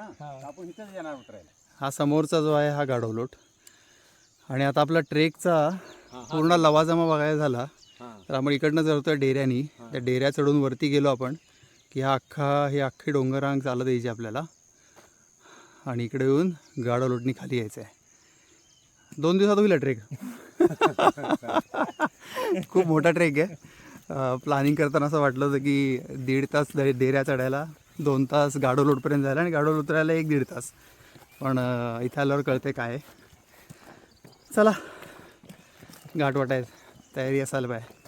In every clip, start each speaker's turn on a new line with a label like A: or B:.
A: ना तर आपण इथंच येणार उतरायला.
B: हा समोरचा जो आहे हा गाढवलोट. आणि आता आपला ट्रेकचा पूर्ण लवाजमा बघायला झाला. तर आपण इकडनं चढतोय डेऱ्यानी त्या डेऱ्या चढून वरती गेलो आपण की हा अख्खा हे अख्खी डोंगररांग चालत यायची आपल्याला. आणि इकडे येऊन गाढवलोटनी खाली यायचं आहे दोन दिवसात होईल ट्रेक. खूप मोठा ट्रेक आहे. प्लॅनिंग करताना असं वाटलं होतं की दीड तास डेऱ्या चढायला दोन तास गाडोलोटपर्यंत जायला आणि गाडोल उतरायला एक दीड तास. पण इथे आल्यावर कळते काय चला घाट वाटाय तयारी असायला पाहिजे.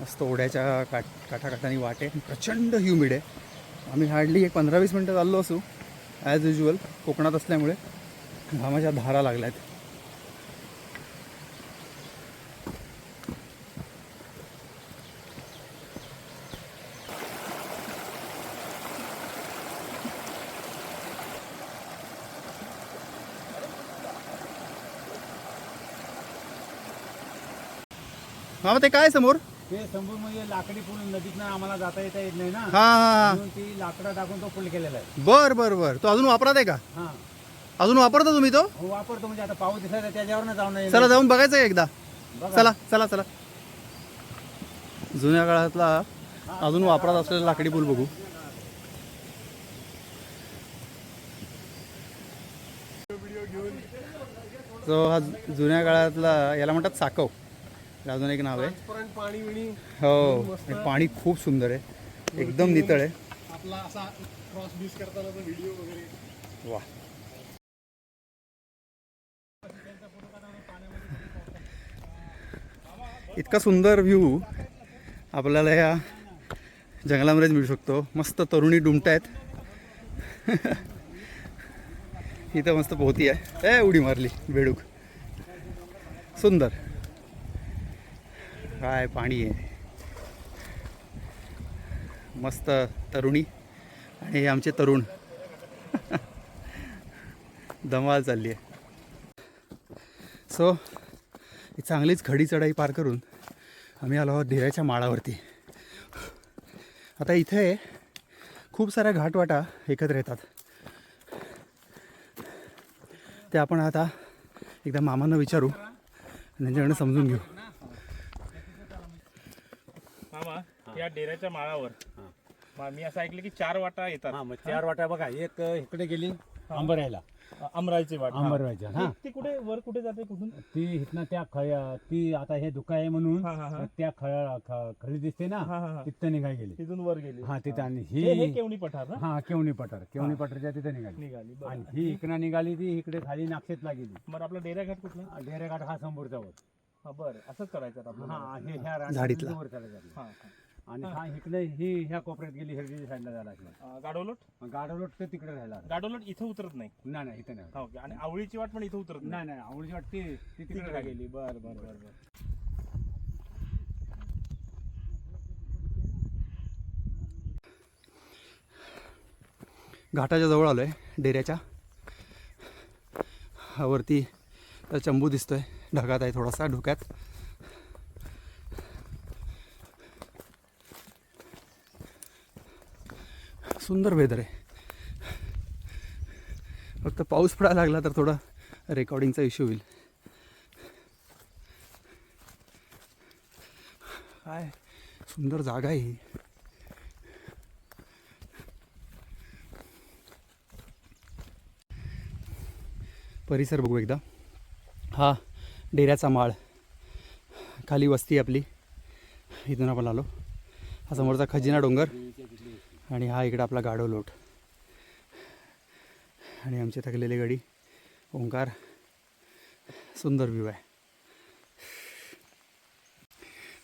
B: मस्त ओढ्याच्या काठ काठाकाठाने वाट. आहे प्रचंड ह्युमिड आहे. आम्ही हार्डली एक पंधरा वीस मिनटं चाललो असू ॲज युजल कोकणात असल्यामुळे घामाच्या धारा लागल्या आहेत मामा ते काय समोर?
A: ते समोर म्हणजे लाकडी पूल नदीतनं आम्हाला जाता येता येत नाही ना.
B: हा हा हा.
A: म्हणून ती लाकडं टाकून तो पूल केलेला आहे.
B: बर बर बर. तो अजून वापरात आहे का?
A: हा.
B: अजून वापरता तुम्ही तो?
A: हो, वापरतो. म्हणजे आता पाऊस दिसायला त्याच्यावर जाऊन नाही
B: चला जाऊन बघायचं आहे एकदा. चला चला चला. जुन्या काळातला अजून वापरात असलेला लाकडी पूल बघू. जो हा जुन्या काळातला याला म्हणतात साकव अजून एक नाव आहे.
A: पाणी विणी
B: हो. पाणी खूप सुंदर आहे. एकदम नितळ आहे.
A: आपला असा क्रॉस बीस करताना व्हिडिओ वगैरे.
B: वा. इतका सुंदर व्ह्यू आपल्याला या जंगलामध्येच मिळू शकतो. मस्त तरुणी डुमट आहेत. इथं मस्त पोहती आहे. ए उडी मारली बेडूक. सुंदर. काय पाणी आहे. मस्त तरुणी आणि हे आमचे तरुण. धमाल चालली आहे. सो ही चांगलीच खडी चढाई पार करून आम्ही आलो आहोत धीराच्या माळावरती. आता इथे खूप साऱ्या घाटवाटा एकत्र येतात. ते आपण आता एकदा मामांना विचारू आणि त्यांच्याकडनं समजून घेऊ
C: मामा या डेऱ्याच्या माळावर. मा- मी असं ऐकलं की चार वाटा येतात.
A: हा मग चार वाटा बघा एक इकडे गेली आंबरायला
C: अ- अमराईची वाट. हा.
A: आंबरवायच्या हा.
C: ती कुठे वर कुठे जाते कुठून?
A: ती इथनं त्या खळ्या ती आता हे धुका आहे म्हणून
C: हा, हा, हा.
A: त्या खळ ख- खळी दिसते ना
C: हा, हा, हा.
A: तिथं निघाय गेली.
C: तिथून वर गेली.
A: हा तिथं आणि
C: हे हे
A: ही
C: केवणी पठार ना?
A: हा केवणी पठार. केवणी पठारच्या तिथं निघाली.
C: निघाली बरं.
A: आणि ही इकडं निघाली ती इकडे खाली नाक्षेतला गेली
C: मग आपला डेरा घाट कुठला?
A: डेरेघाट हा समोरचा वर.
C: हा बरं. असंच करायचं आता आपल्याला.
A: हा हे ह्या रानात
B: झाडीतला.
A: वर चालत आली.
C: हा, हा.
A: आणि हा. इकडे ही ह्या कोपऱ्यात गेली हिरडी साईडला झाला
C: अ, गाडोलोट?
A: गाडवलोट तर तिकडे राहिला
C: गाडोलोट इथं उतरत नाही?
A: नाही नाही इथं नाही.
C: हा, ओके. आणि आवळीची वाट पण इथं उतरत नाही.
A: नाही नाही आवडीची वाटते ती तिकडे
C: तिकडे
A: राहिली.
C: गेली. बर बर बर बर.
B: घाटाच्या जवळ आलो आहे डेऱ्याच्या. हा वरती चंबू दिसतोय ढगात आहे थोडासा डोक्यात. सुंदर वेदर आहे. फक्त पाऊस पडायला लागला तर थोडा रेकॉर्डिंगचा इश्यू होईल. काय सुंदर जागा आहे ही. परिसर बघू एकदा. हा डेऱ्याचा माळ. खाली वस्ती आपली. इथून आपण आलो. हा समोरचा खजिना डोंगर. आणि हा इकडं आपला गाढव लोट. आणि आमचे थकलेले गडी ओंकार. सुंदर व्ह्यू आहे.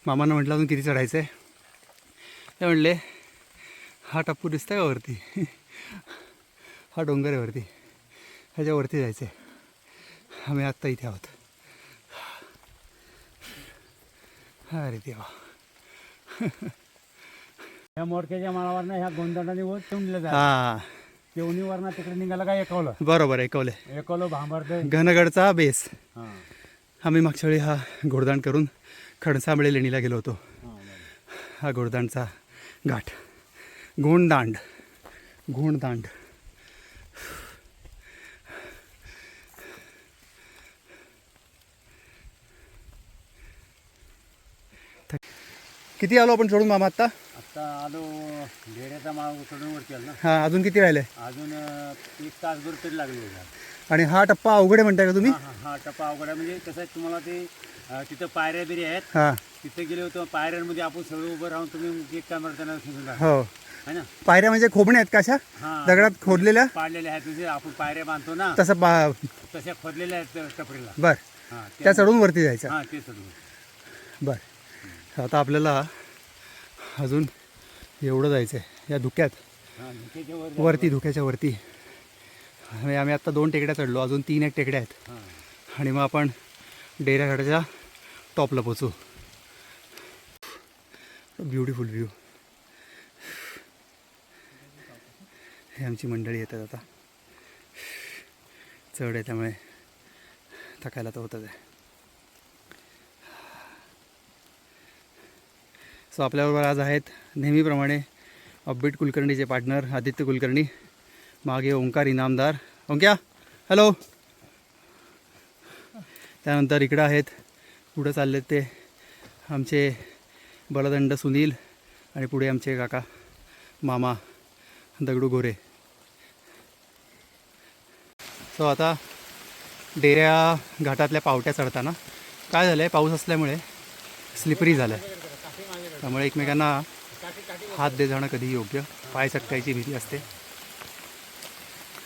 B: मामानं म्हटलं अजून किती चढायचं आहे ते म्हणले हा टप्पू दिसतंय का वरती? हा डोंगर आहे वरती. ह्याच्यावरती जायचं आहे आम्ही आत्ता इथे आहोत. अरे देवा.
A: ह्या मोडक्याच्या माळावरनं ह्या गोंधळाने वर ठेवून जाय
B: हा.
A: केवणीवरनं तिकडे निघाला का एकवलं?
B: बरोबर ऐकवले
A: एकवलं भांबरते
B: घनगडचा बेस.
A: हा.
B: आम्ही मागच्या वेळी हा घोडदाण करून खडसांबळे लेणीला गेलो होतो.
A: हा, बरं.
B: हा गोडदांडचा घाट. गोंडदांड. गोंडदांड. किती आलो आपण सोडून मामा आत्ता?
A: आता आलो ढेऱ्याचा माळ सोडून वरती आलो ना.
B: हां अजून किती राहिले?
A: अजून अं, एक तासभर तरी लागले.
B: आणि हा टप्पा अवघड आहे म्हणताय का तुम्ही?
A: हा टप्पा अवघड आहे. म्हणजे कसं आहे तुम्हाला ते अं, तिथं पायऱ्या बिऱ्या आहेत.
B: हां.
A: तिथे गेले होतो पायऱ्यांमध्ये आपण सगळं उभं राहून तुम्ही एक कॅमेरा त्यांना समजून.
B: हो.
A: है ना?
B: पायऱ्या म्हणजे खोबणे आहेत का अशा?
A: हा.
B: दगडात खोदलेल्या?
A: पाडलेल्या आहेत म्हणजे आपण पायऱ्या बांधतो ना.
B: तसं
A: तशा खोदलेल्या आहेत टपरीला.
B: बर.
A: हा
B: त्या चढून वरती जायचं
A: हा ते सोडून
B: बर. आता आपल्याला अजून एवढं जायचं आहे. या धुक्यात वरती धुक्याच्या वरती. आणि आम्ही आत्ता दोन टेकड्या चढलो अजून तीन एक टेकड्या आहेत. आणि मग आपण डेऱ्याघाटाच्या टॉपला पोचू. Beautiful view. हे आमची मंडळी येतात आता. चढ आहे त्यामुळे थकायला तर होतच आहे. सो आपल्याबरोबर आज आहेत नेहमीप्रमाणे अपबीट कुलकर्णीचे पार्टनर आदित्य कुलकर्णी मागे ओंकार इनामदार. ओंक्या हॅलो त्यानंतर इकडं आहेत पुढं चालले ते आमचे बलदंड सुनील आणि पुढे आमचे काका मामा दगडू गोरे सो आता डेऱ्या घाटातल्या पावट्या चढताना काय झालं आहे पाऊस असल्यामुळे स्लिपरी झालं आहे त्यामुळे एकमेकांना हात दे जाणं कधी योग्य. पाय सटकायची भीती असते.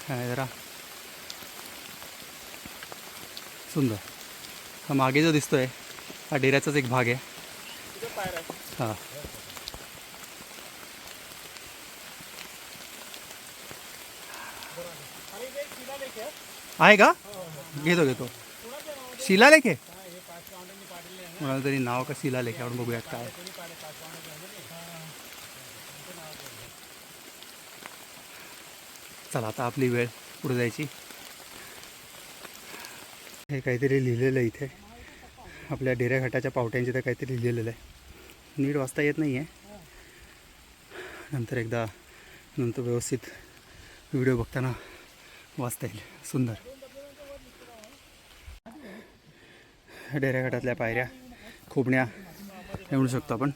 B: जरा. सुंदर. हा मागे जो दिसतोय हा डेऱ्याचाच एक भाग आहे. हां. आहे का? घेतो घेतो. शिलालेख आहे? कोणाला तरी नाव का शिला आहे आपण बघूयात काय. चला आता आपली वेळ पुढे जायची. हे काहीतरी लिहिलेलं आहे इथे. आपल्या डेऱ्या घाटाच्या पावट्यांचे तर काहीतरी लिहिलेलं आहे. नीट वाचता येत नाही आहे नंतर एकदा नंतर व्यवस्थित व्हिडिओ बघताना वाचता येईल. सुंदर. डेऱ्या घाटातल्या पायऱ्या. खोबण्या हे म्हणू शकतो आपण.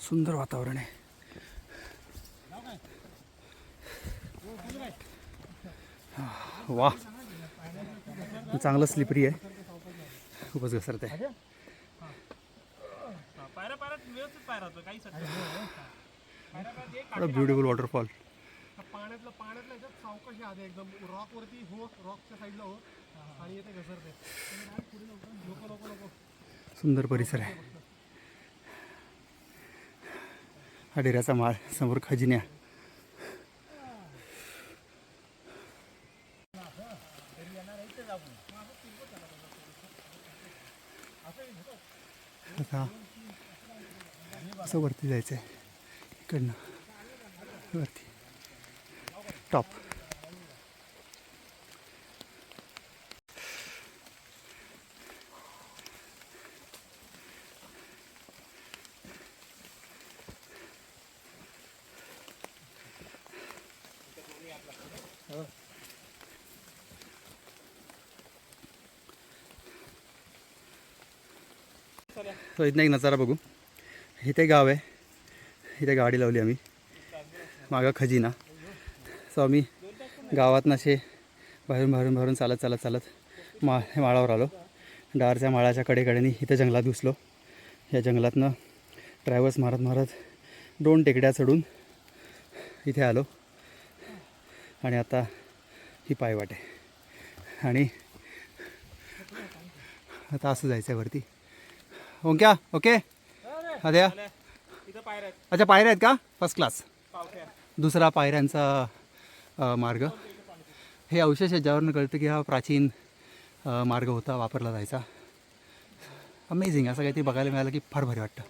B: सुंदर वातावरण आहे. वा. चांगलं स्लिपरी आहे. खूपच घसरत आहे.
C: पायऱ्या
B: ब्युटिफुल वॉटरफॉल
D: पाण्यातलं पाण्यातलं याच्यात सावकाशी आधी एकदम. रॉक वरती हो रॉकच्या साईडला हो.
B: सुंदर परिसर आहे. हा डेऱ्याचा माळ समोर खजिन्या. आता असं वरती जायचं आहे इकडनं वरती. टॉप तो इथनं एक नजारा बघू. इथे गाव आहे. इथे गाडी लावली आम्ही. मागं खजिना. सो आम्ही गावात असे बाहेरून बाहेरून बाहेरून चालत चालत चालत मा हे माळावर आलो. डारच्या माळाच्या कडेकडेनी इथं जंगलात घुसलो. या जंगलातनं ट्रॅव्हल्स मारत मारत दोन टेकड्या चढून इथे आलो. आणि आता ही पायवाट आहे. आणि आता असं जायचं आहे वरती. ओंक्या ओके? अद्या अच्छा पायऱ्या आहेत का? फर्स्ट क्लास दुसरा पायऱ्यांचा मार्ग. हे अवशेष आहे ज्यावरनं कळतं की हा प्राचीन मार्ग होता वापरला जायचा. अमेझिंग असं काहीतरी बघायला मिळालं की फार भारी वाटतं.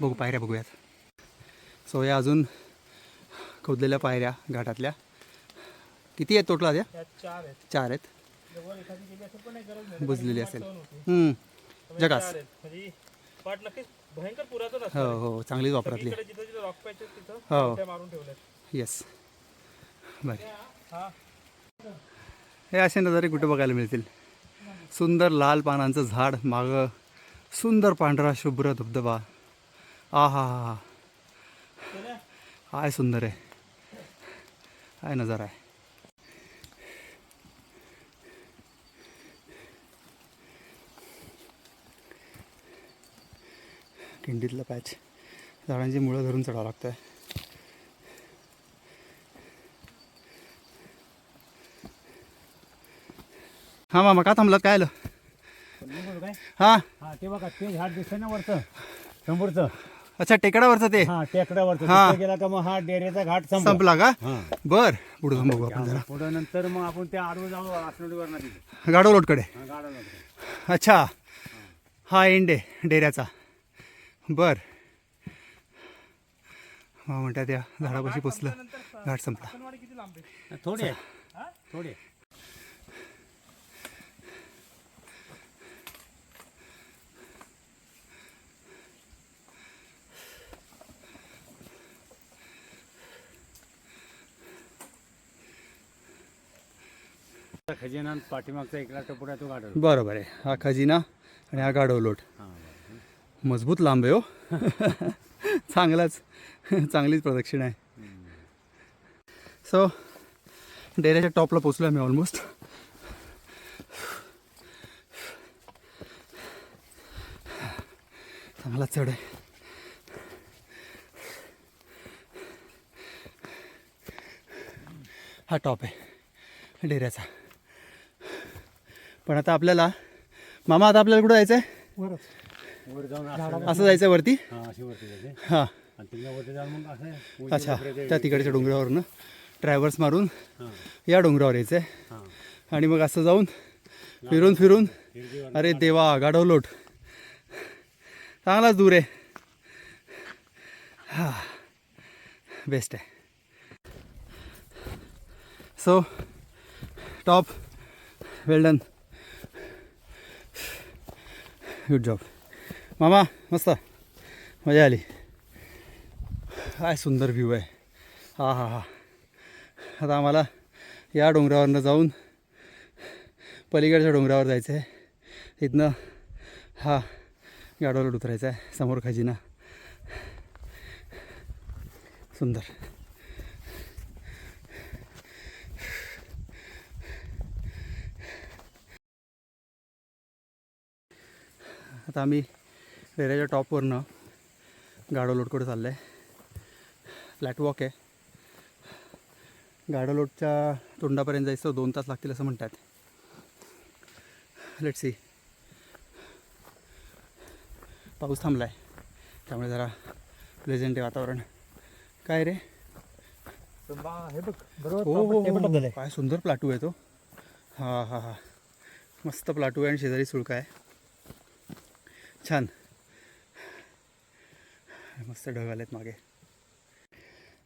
B: बघू पायऱ्या बघूयात. सो या अजून खोदलेल्या पायऱ्या घाटातल्या. किती आहेत टोटल आद्या?
C: चार आहेत.
B: बुजलेली असेल.
C: त्यामुळे
B: जगास.
C: म्हणजे पाट नक्कीच भयंकर पुरातन
B: हो हो चांगलीच वापरातली.
C: इकडे जिथं जिथं रॉक पॅच तिथं
B: हो.
C: त्या मारून ठेवल्यात.
B: येस बरं.
C: हा.
B: हे असे नजारे कुठे बघायला मिळतील? सुंदर लाल पानांचं झाड मागं. सुंदर पांढरा शुभ्र धबधबा. आ हा हा हा. काय सुंदर आहे. काय नजारा आहे. खिंडीतलं पॅच. झाडांची मुळं धरून चढावं लागतं हां मामा का थांबलात? काय आलं? हां.
A: हा ते बघा ते झाड दिसतंय ना वरचं समोरचं.
B: अच्छा टेकडावरचं ते?
A: हा टेकड्यावरचं.
B: हा.
A: तिथे गेला का मग हा डेरेचा घाट संपला.
B: संपला का?
A: हा.
B: बर पुढे जाऊन बघू आपण जरा.
A: पुढं नंतर मग आपण त्या आडवं जाऊ आसनोडीवर ना तिथे.
B: गाडो लोटकडे
A: हा गाडा
B: अच्छा. हा एंड आहे डेऱ्याचा. बर. हा म्हणतात त्या झाडापाशी पोचलं. घाट संपला.
C: अंगणवाडी किती लांब आहे?
A: थोडे थोडे खजिना पाठीमागचा एक लाट पुढे तो गाडा
B: बरोबर आहे. हा खजिना आणि हा गाडो लोट.
A: हा.
B: मजबूत लांब आहे हो. चांगलाच. चांगलीच प्रदक्षिण आहे. सो डेऱ्याच्या टॉपला पोचलो आहे मी ऑलमोस्ट चांगला चढ आहे. हा टॉप आहे. डेऱ्याचा. पण आता आपल्याला मामा आता आपल्याला कुठं जायचं आहे
A: वर जाऊन असं
B: असं जायचं आहे वरती?
A: हा अशी वरती
B: हां.
A: आणि तिकडे वरती जाऊन मग असं उजवीकडे
B: अच्छा. त्या तिकडच्या डोंगरावरनं ट्रॅव्हल्स मारून
A: हा.
B: या डोंगरावर यायचं आहे
A: हा.
B: आणि मग असं जाऊन फिरून फिरून अरे देवा गाढवलोट चांगलाच दूर आहे. हा. बेस्ट आहे. So top well done good job मामा मस्त. मजा आली. काय सुंदर व्ह्यू आहे. हा हा हा. आता आम्हाला या डोंगरावरनं जाऊन पलीकडच्या डोंगरावर जायचं आहे. इथनं हा गाडवाला उतरायचा आहे समोर खजिना. सुंदर. आता आम्ही रेऱ्याच्या टॉपवरनं गाडो लोटकडे चाललं आहे फ्लॅट वॉक आहे. गाडोलोटच्या तोंडापर्यंत जायचं दोन तास लागतील असं म्हणतात. लेट सी पाऊस थांबला आहे त्यामुळे जरा प्लेझेंट आहे वातावरण. काय रे?
C: हे बघ
B: हो हो हो. काय सुंदर प्लाटू आहे तो. हा हा हा. मस्त प्लाटू आहे आणि शेजारी सुळका आहे. छान. मस्त ढग आलेत मागे.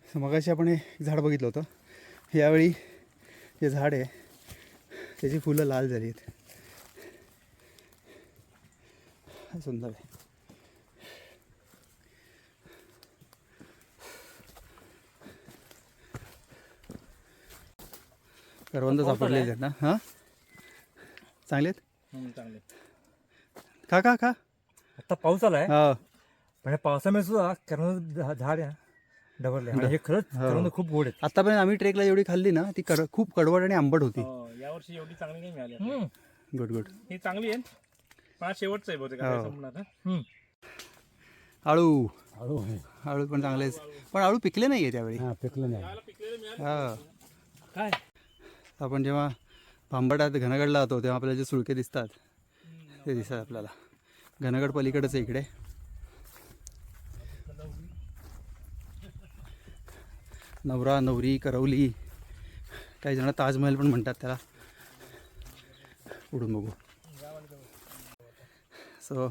B: So मगाशी आपण हे एक झाड बघितलं होतं. यावेळी जे झाड आहे त्याची फुलं लाल झाली आहेत सुंदर आहे. करवंद सापडलेले आहेत ना? हां? चांगले आहेत?
C: चांगले
B: खा खा खा.
E: आता पाऊस आलाय.
B: हा.
E: पण या पावसामुळे सुद्धा करवंद झा- झाड डबरले आणि हे खरंच
B: हो.
E: करवंद खूप गोड आहेत
B: आतापर्यंत आम्ही ट्रेकला जेवढी खाल्ली ना ती कड खूप कडवट आणि आंबट होती
C: हो, यावर्षी एवढी चांगली नाही मिळाली आपल्याला.
E: हम्म.
B: गुड गुड
C: ही चांगली आहे पण शेवटचं आहे बहुतेक
B: हो.
C: आता संपणार.
E: हम्म.
B: आळू
A: हळू आहे.
B: आळू पण चांगलेच पण आळू पिकले नाही आहे त्यावेळी
A: हा पिकलं नाही
B: हा
E: काय
B: आपण जेव्हा भांबटात घनगडला जातो तेव्हा आपल्याला जे सुळके दिसतात ते दिसतात आपल्याला घनगड पलीकडच आहे इकडे नवरा नवरी करवली. काही जण ताजमहल पण म्हणतात त्याला. उडून बघू. सो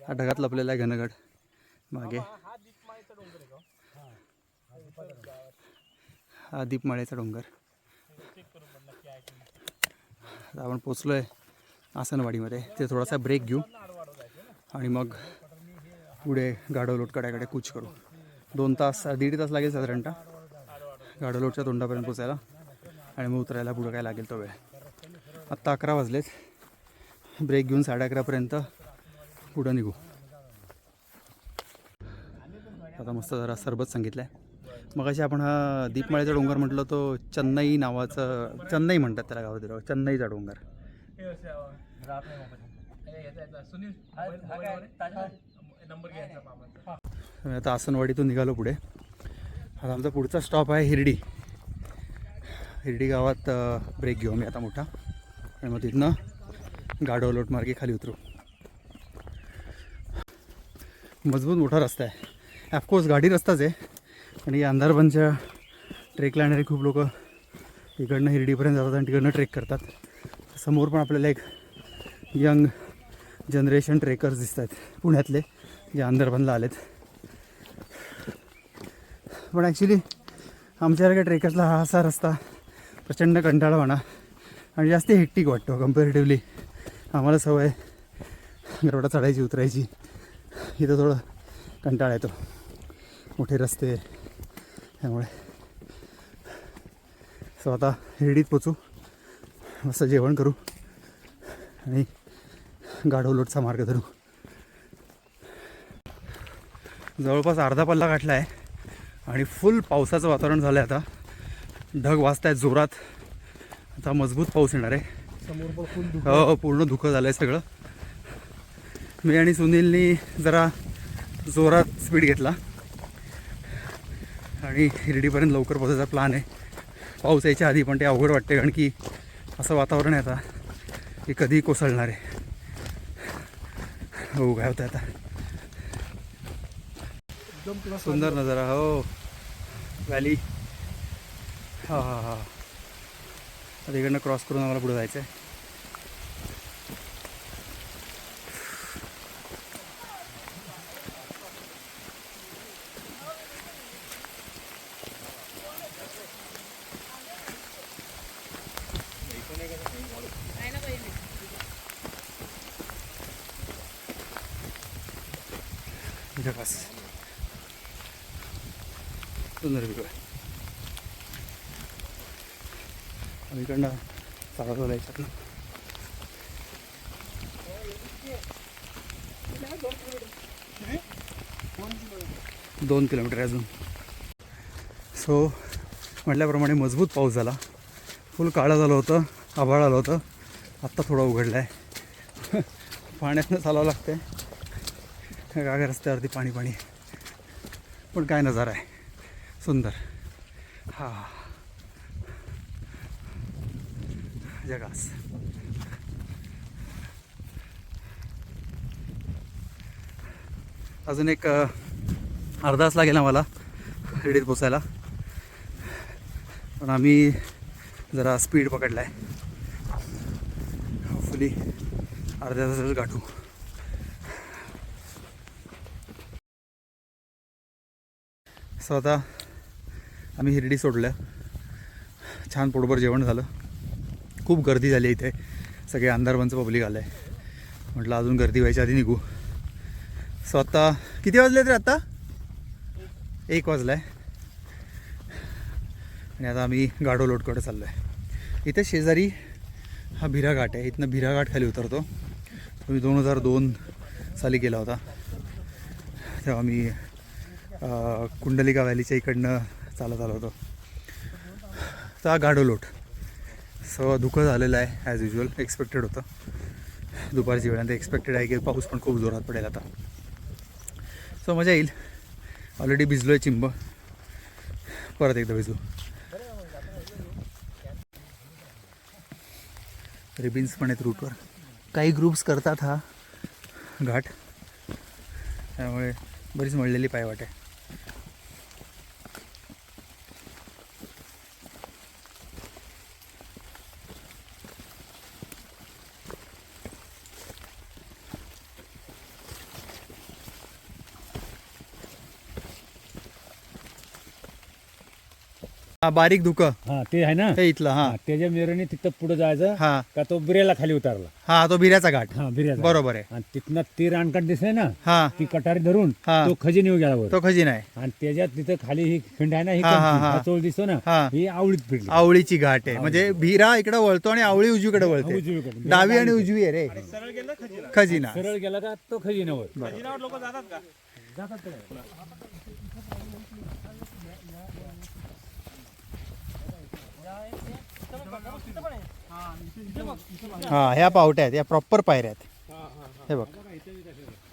B: हा ढगात लपलेला आहे घनगड मागे. हा दीपमाळेचा डोंगर. आता आपण पोचलो आहे आसनवाडीमध्ये. ते थोडासा ब्रेक घेऊ आणि मग पुढे गाडवलोट कड्याकडे कूच करू. दोन तास दीड तास लागेल साधारणतः. गाडवलोटच्या तोंडापर्यंत पोचायला आणि मग उतरायला पुढं काय लागेल तो वेळ. आत्ता अकरा वाजलेत. ब्रेक घेऊन साडे अकरापर्यंत पुढं निघू. आता मस्त जरा सरबत सांगितलं आहे मग अशी आपण हा दीपमाळ्याचा डोंगर म्हटलं तो चन्नई नावाचं चन्नई म्हणतात त्याला गावात चन्नईचा डोंगर. आता आसनवाडीतून निघालो पुढे. आता आमचा पुढचा स्टॉप आहे हिरडी. हिरडी गावात ब्रेक घेऊ आम्ही आता मोठा. आणि मग तिथनं गाडोलोट मार्गे खाली उतरू. मजबूत मोठा रस्ता आहे. ऑफकोर्स गाडी रस्ताच आहे आणि या अंधारबनच्या ट्रेकला येणारे खूप लोक इकडनं हिरडीपर्यंत जातात आणि तिकडनं ट्रेक करतात. समोर पण आपल्याला एक यंग जनरेशन ट्रेकर्स दिसत आहेत पुण्यातले जे अंधारबनला आलेत. पण ॲक्च्युली आमच्यासारख्या ट्रेकर्सला हा असा रस्ता प्रचंड कंटाळा म्हणा. आणि जास्त हेक्टिक वाटतो कम्पॅरेटिव्हली आम्हाला सवय गरवडा चढायची उतरायची. इथं थोडं कंटाळा येतो. मोठे रस्ते. त्यामुळे सो आता हिरडीत पोचू. मस्त जेवण करू. आणि गाढवलोटचा मार्ग धरू. जवळपास अर्धा पल्ला गाठला आहे. आणि फुल पावसाचं वातावरण झालं आहे आता. ढग वाजत आहेत जोरात. आता मजबूत पाऊस येणार आहे.
D: दुख
B: हो पूर्ण धुकं झालं आहे सगळं. मी आणि सुनीलनी जरा जोरात स्पीड घेतला. आणि हिरडीपर्यंत लवकर पोहोचायचा प्लान आहे. पाऊस यायच्या आधी पण ते अवघड वाटते कारण की असं वातावरण आहे आता. की कधी कोसळणार आहे. हो काय होतं आता सुंदर नजारा हो. व्हॅली हा हा हा. तिकडनं क्रॉस करून आम्हाला पुढे जायचं आहे जगास सुंदर व्हिडिओ आहे आणि इकडनं चालत याच्यातनं दोन किलोमीटर अजून. सो म्हटल्याप्रमाणे मजबूत पाऊस झाला. फुल काळं झालं होतं आभाळ आलं होतं. आत्ता थोडं उघडलं आहे पाण्यातनं चालावं लागतं आहे गागा रस्त्यावरती पाणी पाणी पण काय नजारा आहे. सुंदर. हा. जगास अजून एक अर्धा तास लागेल आम्हाला रेडीत पोचायला पण आम्ही जरा स्पीड पकडला आहे होपफुली अर्ध्या तासात गाठू. सो आता आम्ही हिरडी सोडलं छान पोटभर जेवण झालं. खूप गर्दी झाली इथे. सगळे अंधारबनचं पब्लिक आलं आहे म्हटलं अजून गर्दी व्हायच्या आधी निघू. सो आत्ता किती वाजले तरी आत्ता एक वाजला आहे आणि आता आम्ही गाडो लोटकडे चाललो आहे इथे शेजारी हा भिरा घाट आहे. इथनं भिरा घाट खाली उतरतो. तो मी दोन हजार दोन साली गेला होता. तेव्हा मी कुंडलिका व्हॅलीच्या इकडनं चालत आलो होतो. तर हा गाडोलोट सो धुकं झालेलं आहे ॲज युजल एक्सपेक्टेड होतं. दुपारची वेळानंतर एक्सपेक्टेड आहे की पाऊस पण खूप जोरात पडेल आता. सो मजा येईल. ऑलरेडी भिजलो आहे चिंब. परत एकदा भिजू. रिबिन्स पण आहेत रूटवर काही ग्रुप्स करतात हा. घाट. त्यामुळे बरीच मळलेली पायवाट आहे. हा बारीक धुकं.
A: हा ते आहे ना?
B: हे इथलं हा.
A: हा, त्याच्या मेरेने तिथं पुढे जायचं
B: हा.
A: का तो बिरेला खाली उतारला.
B: हा तो बिऱ्याचा घाट.
A: हा बिरेला
B: बरोबर आहे.
A: आणि तिथनं ती रानकाट दिसले ना
B: हा.
A: ती कटारी धरून
B: हा.
A: तो खजिनी गेला वर
B: तो खजिना आहे.
A: आणि त्याच्यात तिथं खाली ही खिंड आहे ना ही
B: हा, हा, हा.
A: हा चोळ दिसतो ना
B: हा.
A: ही आवळीत फिरली
B: आवळीची घाट आहे. म्हणजे भिरा इकडे वळतो आणि आवळी उजवीकडे वळते.
A: उजवीकडे.
B: डावी आणि उजवी आहे रे.
C: सरळ गेलं खजिना.
B: खजिना.
A: सरळ गेला का तो खजिनावर.
C: खजिनावर लोक जातात का?
B: हा ह्या पावट्या आहेत या प्रॉपर पायऱ्या आहेत. हे बघ.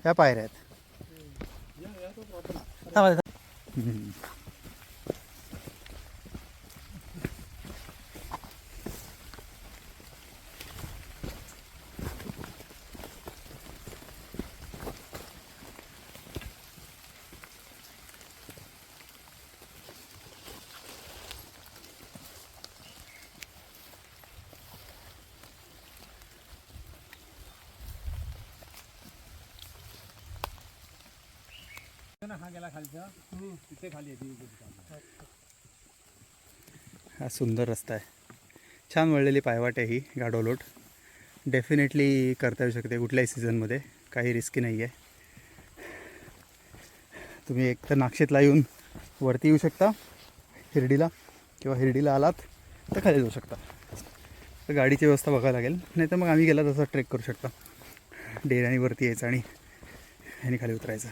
B: ह्या पायऱ्या आहेत थांबा, थांबा. हम्म.
A: हा गेला खालचा तिथे खाली
B: हा सुंदर रस्ता आहे. छान वळलेली पायवाट आहे ही गाडोलोट. डेफिनेटली करता येऊ शकते कुठल्याही सीझनमध्ये काही रिस्की नाही आहे. तुम्ही एक तर नाक्षेतला येऊन वरती येऊ शकता. हिरडीला किंवा हिरडीला आलात तर खाली जाऊ शकता. तर गाडीची व्यवस्था बघावं लागेल. नाही तर मग आम्ही गेला तसा ट्रेक करू शकता. डेऱ्याने वरती यायचं आणि ह्याने खाली उतरायचं.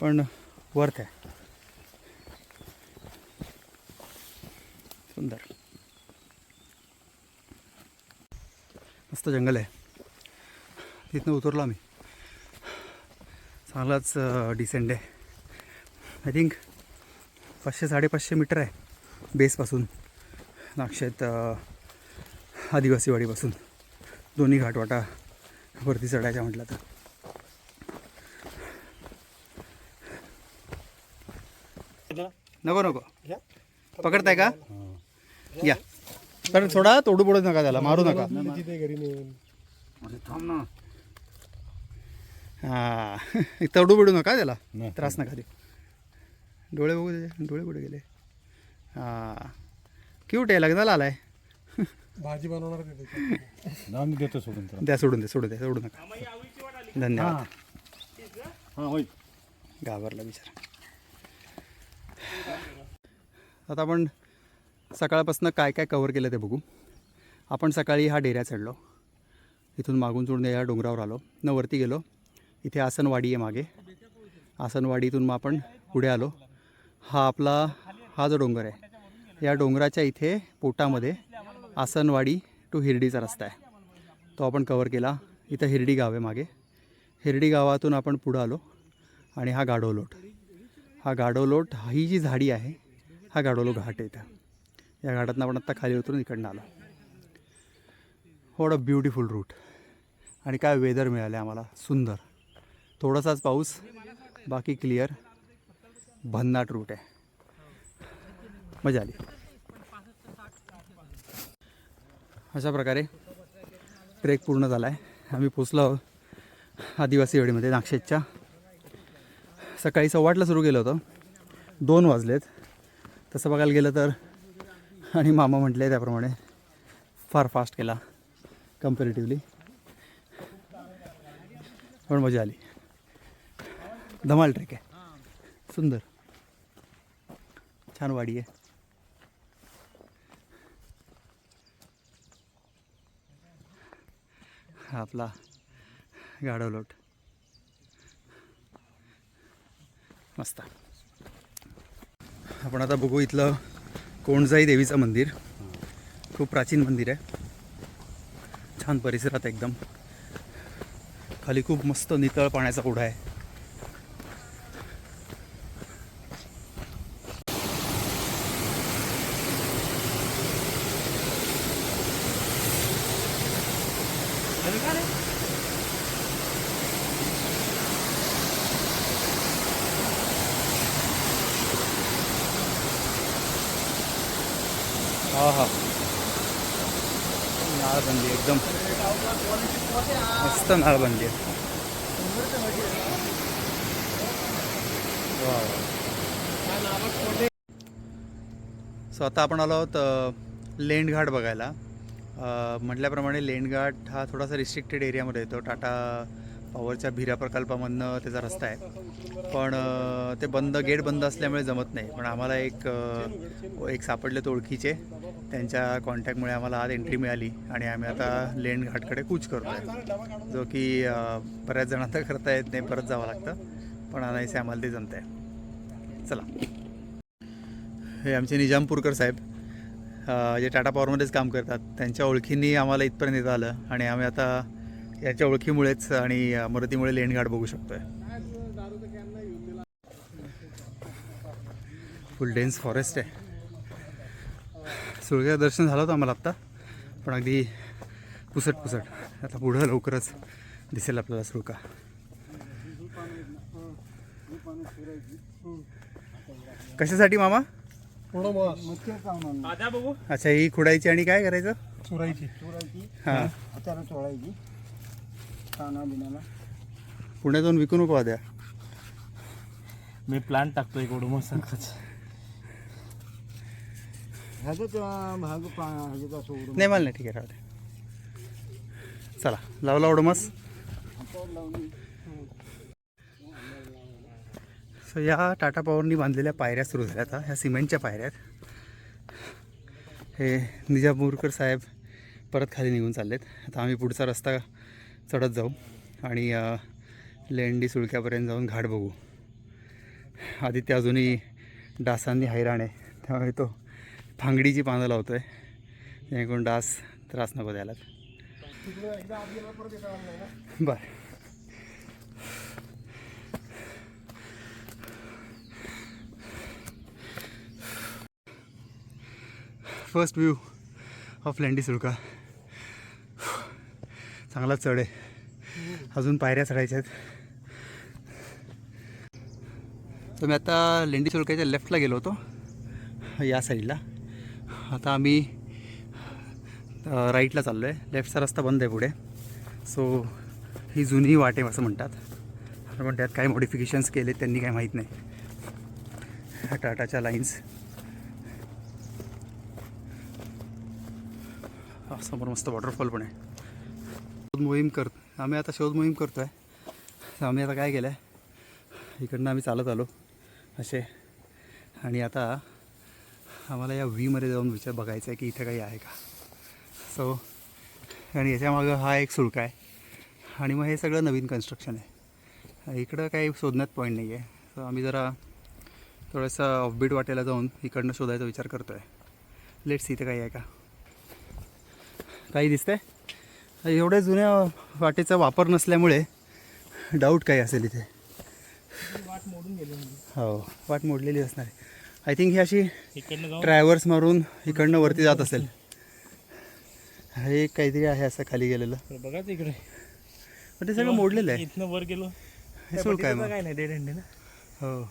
B: पण वर्थ आहे. सुंदर. मस्त जंगल आहे. तिथनं उतरलो आम्ही. चांगलाच डिसेंड आहे. आय थिंक पाचशे साडेपाचशे मीटर आहे बेसपासून. नागशेत अ, आदिवासीवाडीपासून. दोन्ही घाटवाटा वरती चढायच्या म्हटलं तर. नको नको. पकडताय का? या. तर सोडा तोडू पडू नका त्याला मारू नका.
D: तिथे घरी नेऊन
A: अरे थांब ना
B: हा. तडू बिडू नका त्याला. त्रास नका देऊ. डोळे बघू त्याचे डोळे कुठे गेले? हा. क्यूट आहे लग्नाला आलाय.
D: भाजी बनवणार
A: देतो सोडून
B: द्या सोडून दे सोडू दे सोडू नका. धन्यवाद.
A: हा होय.
B: घाबरला बिचारा. आता आपण सकाळपासून काय काय कवर केलं ते बघू. आपण सकाळी हा डेऱ्या चढलो. इथून मागून चढून या डोंगरावर आलो. न वरती गेलो. इथे आसनवाडी आहे मागे. आसनवाडीतून मग आपण पुढे आलो. हा आपला हा जो डोंगर आहे या डोंगराच्या इथे पोटामध्ये आसनवाडी टू हिरडीचा रस्ता आहे. तो आपण कवर केला. इथं हिरडी गाव आहे मागे. हिरडी गावातून आपण पुढं आलो आणि हा गाढवलोट. हा गाढवलोट ही जी झाडी आहे हा गाढवलो घाट आहे इथं. या घाटातनं आपण आत्ता खाली उतरून इकडनं आलो. वॉट अ ब्युटिफुल रूट आणि काय वेदर मिळाले आम्हाला. सुंदर. थोडासाच पाऊस बाकी क्लिअर भन्नाट रूट आहे. मजा आली. अशा प्रकारे ट्रेक पूर्ण झाला आहे आम्ही पोचलो आहोत आदिवासी वेळीमध्ये नाक्षेतच्या सकाळी सव्वाटला सुरू केलं होतं. दोन वाजलेत. तसं बघायला गेलं तर आणि मामा म्हटले त्याप्रमाणे फार फास्ट केला कम्पॅरेटिव्हली पण मजा आली. धमाल ट्रेक आहे. सुंदर. छान वाडी आहे. हा आपला गाढवलोट मस्त. आपण आता बघू इथलं कोणजाई देवीचं मंदिर. खूप प्राचीन मंदिर आहे. छान परिसरात एकदम. खाली खूप मस्त नितळ पाण्याचा ओढा आहे हा हा नाळबंदी एकदम मस्त नाळबंदी आहे म्हणजे. वा, सो आता आपण आलो आहोत लेंडघाट बघायला. म्हटल्याप्रमाणे लेंडघाट हा थोडासा रिस्ट्रिक्टेड एरियामध्ये येतो. टाटा पॉवरच्या भिरा प्रकल्पामधनं त्याचा रस्ता आहे. पण ते बंद गेट बंद असल्यामुळे जमत नाही. पण आम्हाला एक एक सापडले तो ओळखीचे. त्यांच्या कॉन्टॅक्टमुळे आम्हाला आज एंट्री मिळाली आणि आम्ही आता लेंडघाटकडे कूच करतो आहे जो की अ, बऱ्याच जणांना करता येत नाही परत जावं लागतं. पण आणायचे आम्हाला ते जमत आहे चला. हे आमचे निजामपूरकर साहेब जे टाटा पॉवरमध्येच काम करतात त्यांच्या ओळखींनी आम्हाला इथपर्यंत येतं आलं आणि आम्ही आता याच्या ओळखीमुळेच आणि मदतीमुळे लेंडघाट बघू शकतोय. फुल डेन्स फॉरेस्ट आहे. सुरगेचं दर्शन झालं होतं आम्हाला आत्ता पण अगदी पुसट पुसट. आता पुढं लवकरच दिसेल आपल्याला सुरका कशासाठी मामा? अच्छा ही खुडायची आणि काय करायचं?
D: चुरायची.
B: हां.
F: चोळायची. काना बिनाला.
B: पुण्यात जाऊन विकू नको द्या.
C: मी प्लांट टाकतो एक ओडोमस
F: ह्याचाच अं, भाग पा ह्याचा सोडून
B: नाही मला नाही ठीक आहे राहू दे. चला लावला ओडोमस सो या टाटा पॉवरनी बांधलेल्या पायऱ्या सुरू झाल्या आता ह्या सिमेंटच्या पायऱ्या आहेत. हे निजामपूरकर साहेब परत खाली निघून चाललेत. आता आम्ही पुढचा रस्ता चढत जाऊ आणि लेंडी सुळक्यापर्यंत जाऊन घाट बघू. आदित्य अजूनही डासांनी हैराण आहे. त्यामुळे तो फांगडीची पानं लावतो आहे जेणेकरून डास त्रास नको द्यायला. बर. फर्स्ट व्ह्यू ऑफ लेंडी सुळका. चांगला चढ आहे. अजून पायऱ्या चढायच्या आहेत. तर मी आता लेंडी सुळक्याच्या लेफ्टला गेलो होतो या साईडला. आता आम्ही राईटला चाललो आहे लेफ्टचा रस्ता बंद आहे पुढे. सो ही जुनी वाट आहे असं म्हणतात. पण त्यात काय मॉडिफिकेशन्स केले त्यांनी काही माहीत नाही. टाटाच्या लाईन्स समोर मस्त वॉटरफॉल पण आहे. मोहीम कर आम्ही आता शोध मोहीम करतो आहे आम्ही आता काय केलं आहे इकडनं आम्ही चालत आलो. असे. आणि आता आम्हाला या व्हीमध्ये जाऊन विचार बघायचं आहे की इथं काही आहे का? सो आणि याच्यामागं हा एक सुळका आहे. आणि मग हे सगळं नवीन कन्स्ट्रक्शन आहे. इकडं काही शोधण्यात पॉईंट नाही आहे सो आम्ही जरा थोडंसं ऑफबीट वाटेला जाऊन इकडनं शोधायचा विचार करतो आहे लेट्स इथं काही आहे का? काही दिसतंय? एवढ्या जुन्या वाटेचा वापर नसल्यामुळे डाऊट काही असेल इथे.
C: वाट मोडून गेले
B: हो वाट मोडलेली असणार. आहे आय थिंक ही अशी ट्रॅव्हर्स मारून इकडनं वरती जात असेल. हे काहीतरी आहे असं खाली गेलेलं.
C: बघाच इकडे.
B: पण ते सगळं मोडलेलं आहे.
C: इथनं वर गेलो.
B: हे सोड काय
C: काय नाही डेड एंड ना?
B: हो.